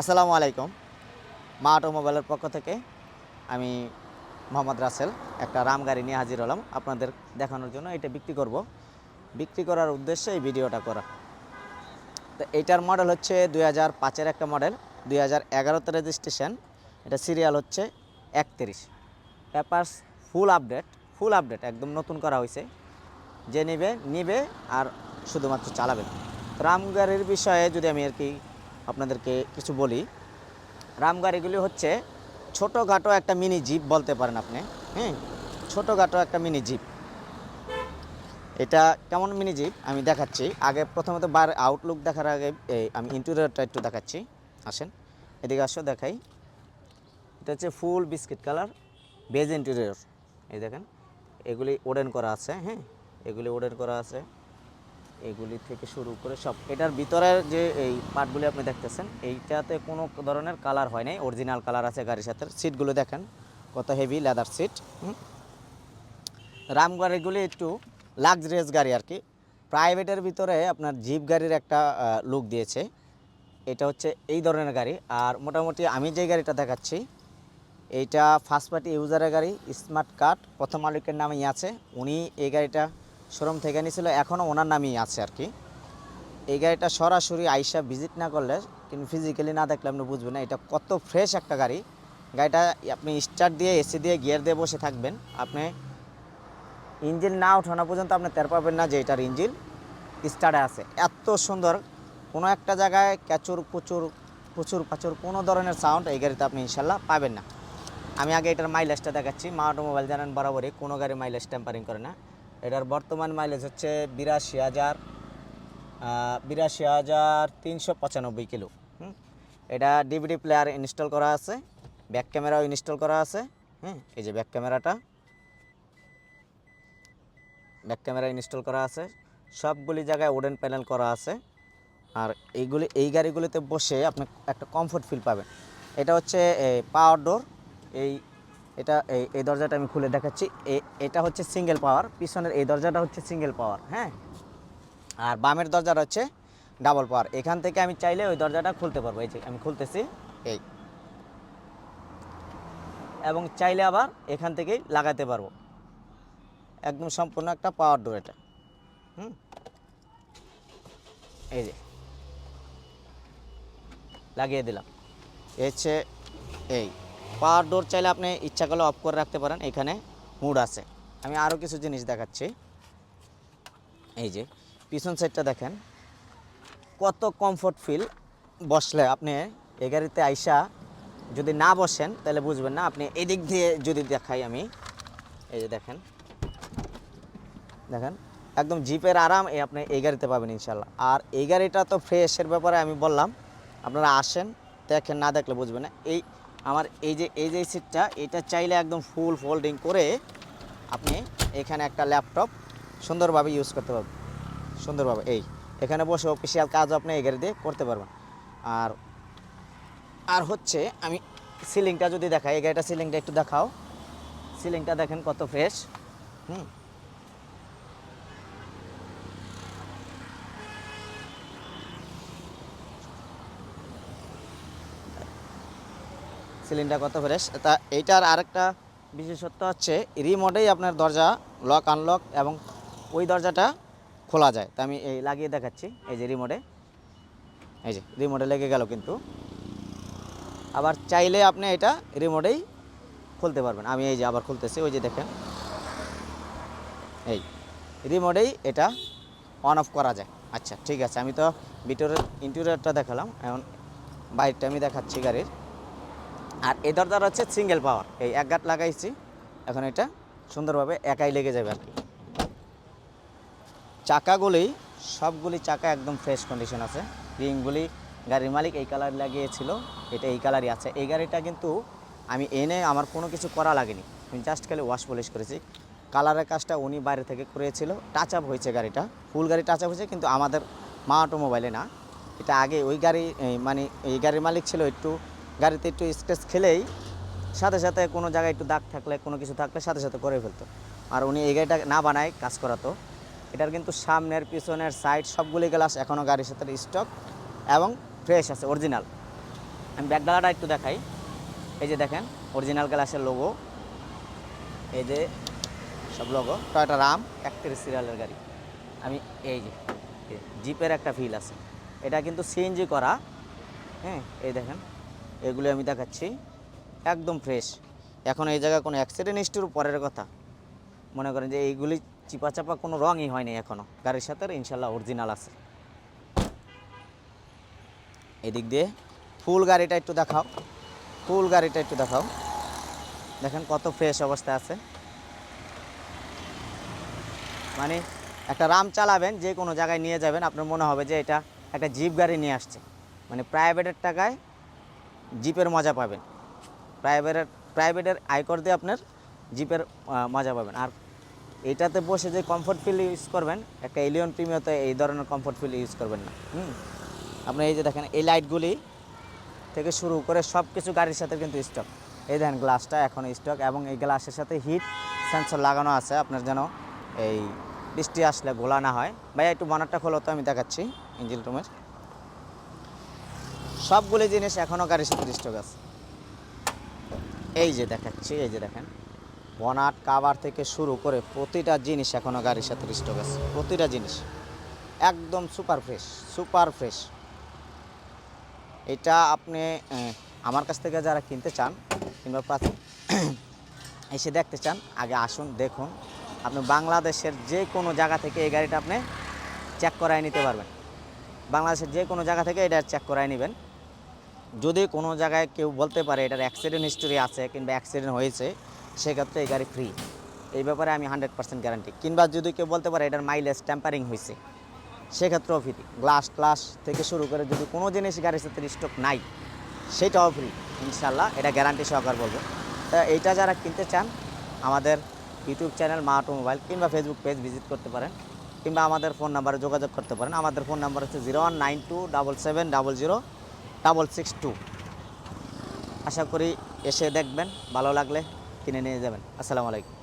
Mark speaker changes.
Speaker 1: আসসালামু আলাইকুম। মা অটোমোবাইলের পক্ষ থেকে আমি মোহাম্মদ রাসেল, একটা রাম গাড়ি নিয়ে হাজির হলাম আপনাদের দেখানোর জন্য। এটা বিক্রি করব। বিক্রি করার উদ্দেশ্যে এই ভিডিওটা করা। তো এইটার মডেল হচ্ছে দুই হাজার পাঁচের একটা মডেল, দুই হাজার এগারোতে রেজিস্ট্রেশন। এটা সিরিয়াল হচ্ছে একত্রিশ। Papers full update full update, একদম নতুন করা হয়েছে। যে নেবে, নিবে আর শুধুমাত্র চালাবে। রাম গাড়ির বিষয়ে যদি আমি আর কি আপনাদেরকে কিছু বলি। রাম গাড়িগুলি হচ্ছে ছোটোখাটো একটা মিনি জিপ বলতে পারেন আপনি হ্যাঁ ছোটোখাটো একটা মিনি জিপ। এটা কেমন মিনি জিপ? আমি দেখাচ্ছি। আগে প্রথমত বার আউটলুক দেখার আগে আমি ইন্টেরিয়রটা একটু দেখাচ্ছি। আসেন, এদিকে আসো, দেখাই। এটা হচ্ছে full biscuit colour beige interior এই দেখেন, এগুলি ওডেন করা আছে হ্যাঁ? এগুলি ওডেন করা আছে। এগুলি থেকে শুরু করে সব। এটার ভিতরের যে এই পার্টগুলি আপনি দেখতেছেন, এইটাতে কোনো ধরনের কালার হয় নাই। অরিজিনাল কালার আছে গাড়ির সাথে। সিটগুলো দেখেন, কত হেভি লেদার সিট রাম গাড়িগুলি একটু লাক্সারিয়াস গাড়ি আর কি। প্রাইভেটের ভিতরে আপনার জিপ গাড়ির একটা লুক দিয়েছে। এটা হচ্ছে এই ধরনের গাড়ি। আর মোটামুটি আমি যে গাড়িটা দেখাচ্ছি, এইটা ফার্স্ট পার্টি ইউজারের গাড়ি স্মার্ট কার্ড প্রথম মালিকের নামেই আছে। উনি এই গাড়িটা শোরুম থেকে নিয়েছিল এখনও ওনার নামই আছে আর কি। এই গাড়িটা সরাসরি আইসা ভিজিট না করলে, কিন্তু ফিজিক্যালি না দেখলে আপনি বুঝবেন না, এটা কত ফ্রেশ একটা গাড়ি। গাড়িটা আপনি স্টার্ট দিয়ে এসি দিয়ে গিয়ার দিয়ে বসে থাকবেন, আপনি ইঞ্জিন না ওঠানো পর্যন্ত আপনি টের পাবেন না যে এটার ইঞ্জিন স্টার্টে আছে। এত সুন্দর, কোনো একটা জায়গায় ক্যাচুর প্রচুর প্রচুর প্রচুর কোনো ধরনের সাউন্ড এই গাড়িতে আপনি ইনশাল্লাহ পাবেন না। আমি আগে এটার মাইলেজটা দেখাচ্ছি, মা অটোমোবাইল জানেন বরাবরই, কোনো গাড়ি মাইলেজ টেম্পারিং করে না। এটার বর্তমান মাইলেজ হচ্ছে বিরাশি হাজার বিরাশি হাজার তিনশো পঁচানব্বই কিলো। হুম? এটা ডিভিডি প্লেয়ার ইনস্টল করা আছে ব্যাক ক্যামেরাও ইনস্টল করা আছে হ্যাঁ এই যে ব্যাক ক্যামেরাটা ব্যাক ক্যামেরা ইনস্টল করা আছে। সবগুলি জায়গায় উডেন প্যানেল করা আছে। আর এইগুলি, এই গাড়িগুলিতে বসে আপনি একটা কমফোর্ট ফিল পাবেন। এটা হচ্ছে পাওয়ার ডোর এই এটা এই এই দরজাটা আমি খুলে দেখাচ্ছি। এটা হচ্ছে সিঙ্গেল পাওয়ার পিছনের এই দরজাটা হচ্ছে সিঙ্গেল পাওয়ার হ্যাঁ? আর বামের দরজাটা হচ্ছে ডাবল পাওয়ার এখান থেকে আমি চাইলে ওই দরজাটা খুলতে পারব। এই যে, আমি খুলতেছি, এই। এবং চাইলে আবার এখান থেকেই লাগাতে পারব। একদম সম্পূর্ণ একটা পাওয়ার ডোর এটা। হুম? এই যে। লাগিয়ে দিলাম। এ হচ্ছে এই। পাওয়ার ডোর চাইলে আপনি ইচ্ছা করলে অফ করে রাখতে পারেন, এখানে মুড আছে। আমি আরও কিছু জিনিস দেখাচ্ছি। এই যে, পিছন সাইডটা দেখেন। কত কমফোর্ট ফিল বসলে আপনি এই গাড়িতে আইসা যদি না বসেন, তাহলে বুঝবেন না। আপনি এদিক দিয়ে যদি দেখাই আমি, এই যে দেখেন। দেখেন, একদম জিপের আরাম এই আপনি এই গাড়িতে পাবেন ইনশাল্লাহ আর এই গাড়িটা তো ফ্রেশের ব্যাপারে আমি বললাম, আপনারা আসেন, দেখেন, না দেখলে বুঝবেন না। এই আমার এই যে এই যে সিটটা এটা চাইলে একদম ফুল ফোল্ডিং করে আপনি এখানে একটা ল্যাপটপ সুন্দরভাবে ইউজ করতে পারবেন। সুন্দরভাবে, এই, এখানে বসে অফিসিয়াল কাজ আপনি এই গাড়ি দিয়ে করতে পারবেন। আর আর হচ্ছে আমি সিলিংটা যদি দেখাই, এই গাড়িটা সিলিংটা একটু দেখাও। সিলিংটা দেখেন কত ফ্রেশ হুম। সিলিন্ডার কত ফ্রেশ তা এইটার আরেকটা বিশেষত্ব হচ্ছে রিমোটেই আপনার দরজা লক আনলক এবং ওই দরজাটা খোলা যায়। তা আমি এই লাগিয়ে দেখাচ্ছি, এই যে রিমোটে এই যে রিমোটে লেগে গেল কিন্তু। আবার চাইলে আপনি এটা রিমোটেই খুলতে পারবেন। আমি এই যে আবার খুলতেছি, ওই যে দেখেন। এই রিমোটেই এটা অন অফ করা যায়। আচ্ছা ঠিক আছে, আমি তো ভিতরের ইন্টেরিয়রটা দেখালাম। এখন বাইরটা আমি দেখাচ্ছি গাড়ির। আর এই দরজাটা হচ্ছে সিঙ্গেল পাওয়ার এই এক গাঁট লাগাইছি, এখন এটা সুন্দরভাবে একাই লেগে যাবে আর কি। চাকাগুলি, সবগুলি চাকা একদম ফ্রেশ কন্ডিশন আছে। রিংগুলি, গাড়ির মালিক এই কালার লাগিয়েছিল, এটা এই কালারই আছে। এই গাড়িটা কিন্তু আমি এনে আমার কোনো কিছু করা লাগেনি। আমি জাস্ট খালি ওয়াশ পলিশ করেছি। কালারের কাজটা উনি বাইরে থেকে করেছিল। টাচ আপ হয়েছে গাড়িটা। ফুল গাড়ি টাচ আপ হয়েছে, কিন্তু আমাদের মা অটোমোবাইলে না। এটা আগে ওই গাড়ি মানে এই গাড়ির মালিক ছিল একটু গাড়িতে একটু স্ক্র্যাচ খেলেই সাথে সাথে কোনো জায়গায় একটু দাগ থাকলে, কোনো কিছু থাকলে সাথে সাথে করে ফেলতো। আর উনি এই গাড়িটা না বানায় কাজ করাতো। এটার কিন্তু সামনের, পিছনের সাইড সবগুলি গ্লাস এখনও গাড়ির সাথে স্টক এবং ফ্রেশ আছে অরিজিনাল আমি ব্যাকডালাটা একটু দেখাই। এই যে দেখেন অরিজিনাল গ্লাসের লোগো এই যে সব লোগো টয়টা রাম একত্রিশ সিরিয়ালের গাড়ি। আমি এই যে জিপের একটা ফিল আছে। এটা কিন্তু সিএনজি করা। হ্যাঁ এই দেখেন। এগুলি আমি দেখাচ্ছি। একদম ফ্রেশ এখন এই জায়গায় কোনো অ্যাক্সিডেন্ট হিস্ট্রির পরের কথা। মনে করেন যে এইগুলি চিপা চাপা কোনো রঙই হয়নি এখনও গাড়ির সাথে ইনশাল্লাহ অরিজিনাল আছে। এদিক দিয়ে ফুল গাড়িটা একটু দেখাও। ফুল গাড়িটা একটু দেখাও। দেখেন কত ফ্রেশ অবস্থা আছে। মানে একটা রাম চালাবেন, যে কোনো জায়গায় নিয়ে যাবেন, আপনার মনে হবে যে এটা একটা জিপ গাড়ি নিয়ে আসছে। মানে প্রাইভেটের টাকায় জিপের মজা পাবেন। প্রাইভেটের প্রাইভেটের আয়কর দিয়ে আপনার জিপের মজা পাবেন। আর এটাতে বসে যে কমফোর্ট ফিল ইউজ করবেন, একটা এলিয়ন প্রিমিয়তে এই ধরনের কমফোর্ট ফিল ইউজ করবেন না। হুম? আপনি এই যে দেখেন, এই লাইটগুলি থেকে শুরু করে সব কিছু গাড়ির সাথে কিন্তু স্টক এই দেখেন গ্লাসটা এখন স্টক এবং এই গ্লাসের সাথে হিট সেন্সর লাগানো আছে। আপনার যেন এই বৃষ্টি আসলে গোলা না হয়। ভাইয়া, একটু বানারটা খোলো তো, আমি দেখাচ্ছি ইঞ্জিন রুমের সবগুলি জিনিস এখনও গাড়ির সাথে স্টক আছে। এই যে দেখাচ্ছি, এই যে দেখেন। বনাট কাবার থেকে শুরু করে প্রতিটা জিনিস এখনও গাড়ির সাথে স্টক আছে। প্রতিটা জিনিস। একদম সুপার ফ্রেশ সুপার ফ্রেশ এটা আপনি আমার কাছ থেকে যারা কিনতে চান কিংবা প্রাথমিক এসে দেখতে চান, আগে আসুন, দেখুন। আপনি বাংলাদেশের যে কোনো জায়গা থেকে এই গাড়িটা আপনি চেক করায় নিতে পারবেন। বাংলাদেশের যে কোনো জায়গা থেকে এটা চেক করায় নেবেন। যদি কোনো জায়গায় কেউ বলতে পারে এটার অ্যাক্সিডেন্ট হিস্টোরি আছে কিংবা অ্যাক্সিডেন্ট হয়েছে, সেক্ষেত্রে এই গাড়ি ফ্রি এই ব্যাপারে আমি হান্ড্রেড পার্সেন্ট গ্যারান্টি কিংবা যদি কেউ বলতে পারে এটার মাইলেজ ট্যাম্পারিং হয়েছে, সেক্ষেত্রেও ফ্রি গ্লাস ক্লাস থেকে শুরু করে যদি কোনো জিনিস গাড়ির সাথে স্টক নাই, সেটাও ফ্রি ইনশাল্লাহ এটা গ্যারান্টি সহকার বলব। তা এইটা যারা কিনতে চান, আমাদের ইউটিউব চ্যানেল মা অটোমোবাইল কিংবা ফেসবুক পেজ ভিজিট করতে পারেন, কিংবা আমাদের ফোন নাম্বারে যোগাযোগ করতে পারেন। আমাদের ফোন নাম্বার হচ্ছে zero one nine two double seven double zero double six two আশা করি এসে দেখবেন ভালো লাগলে কিনে নিয়ে যাবেন। আসসালামু আলাইকুম।